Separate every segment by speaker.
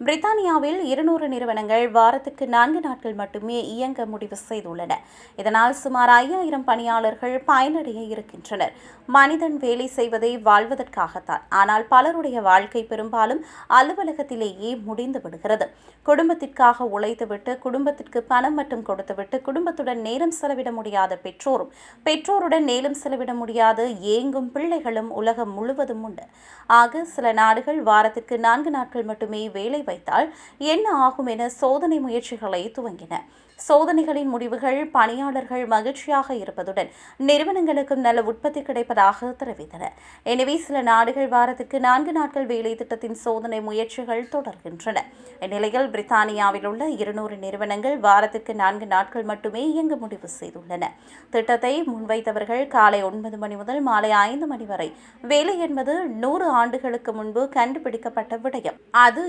Speaker 1: பிரித்தானியாவில் இருநூறு நிறுவனங்கள் வாரத்துக்கு நான்கு நாட்கள் மட்டுமே இயங்க முடிவு செய்துள்ளன. இதனால் சுமார் ஐயாயிரம் பணியாளர்கள் பயனடைய இருக்கின்றனர். மனிதன் வேலை செய்வதை வாழ்வதற்காகத்தான். ஆனால் பலருடைய வாழ்க்கை பெரும்பாலும் அலுவலகத்திலேயே முடிந்து விடுகிறது. குடும்பத்திற்காக உழைத்துவிட்டு குடும்பத்திற்கு பணம் மட்டும் கொடுத்துவிட்டு குடும்பத்துடன் நேரம் செலவிட முடியாத பெற்றோரும் பெற்றோருடன் நேரம் செலவிட முடியாத ஏங்கும் பிள்ளைகளும் உலகம் முழுவதும் உண்டு. ஆக சில நாடுகள் வாரத்திற்கு நான்கு நாட்கள் மட்டுமே வேலை வைத்தால் என்ன ஆகும் என சோதனை முயற்சிகளை துவங்கின. சோதனைகளின் முடிவுகள் பணியாளர்கள் மகிழ்ச்சியாக இருப்பதுடன் நிறுவனங்களுக்கும் நல்ல உற்பத்தி கிடைப்பதாக தெரிவித்தன. எனவே சில நாடுகள் வாரத்திற்கு நான்கு நாட்கள் வேலை திட்டத்தின் சோதனை முயற்சிகள் தொடர்கின்றன. இந்நிலையில் பிரித்தானியாவில் உள்ள இருநூறு நிறுவனங்கள் வாரத்திற்கு நான்கு நாட்கள் மட்டுமே இயங்க முடிவு செய்துள்ளன. திட்டத்தை முன்வைத்தவர்கள் காலை ஒன்பது மணி முதல் மாலை ஐந்து மணி வரை. வேலை என்பது நூறு ஆண்டுகளுக்கு முன்பு கண்டுபிடிக்கப்பட்ட விடயம். அது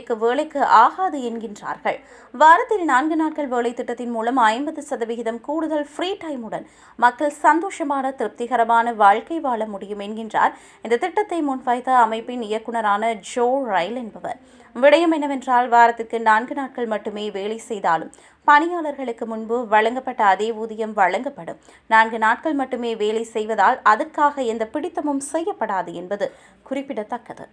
Speaker 1: வேலைக்கு வேலைக்கு ஆகாது என்கின்றார்கள். வாரத்தில் நான்கு நாட்கள் வேலை திட்டத்தின் மூலம் ஐம்பது சதவிகிதம் கூடுதல் ஃப்ரீ டைமுடன் மக்கள் சந்தோஷமான திருப்திகரமான வாழ்க்கை வாழ முடியும் என்கின்றார். இந்த திட்டத்தை முன்வைத்த அமைப்பின் இயக்குநரான ஜோ ரயில் என்பவர். விடயம் என்னவென்றால் வாரத்திற்கு நான்கு நாட்கள் மட்டுமே வேலை செய்தாலும் பணியாளர்களுக்கு முன்பு வழங்கப்பட்ட அதே ஊதியம் வழங்கப்படும். நான்கு நாட்கள் மட்டுமே வேலை செய்வதால் அதற்காக எந்த பிடித்தமும் செய்யப்படாது என்பது குறிப்பிடத்தக்கது.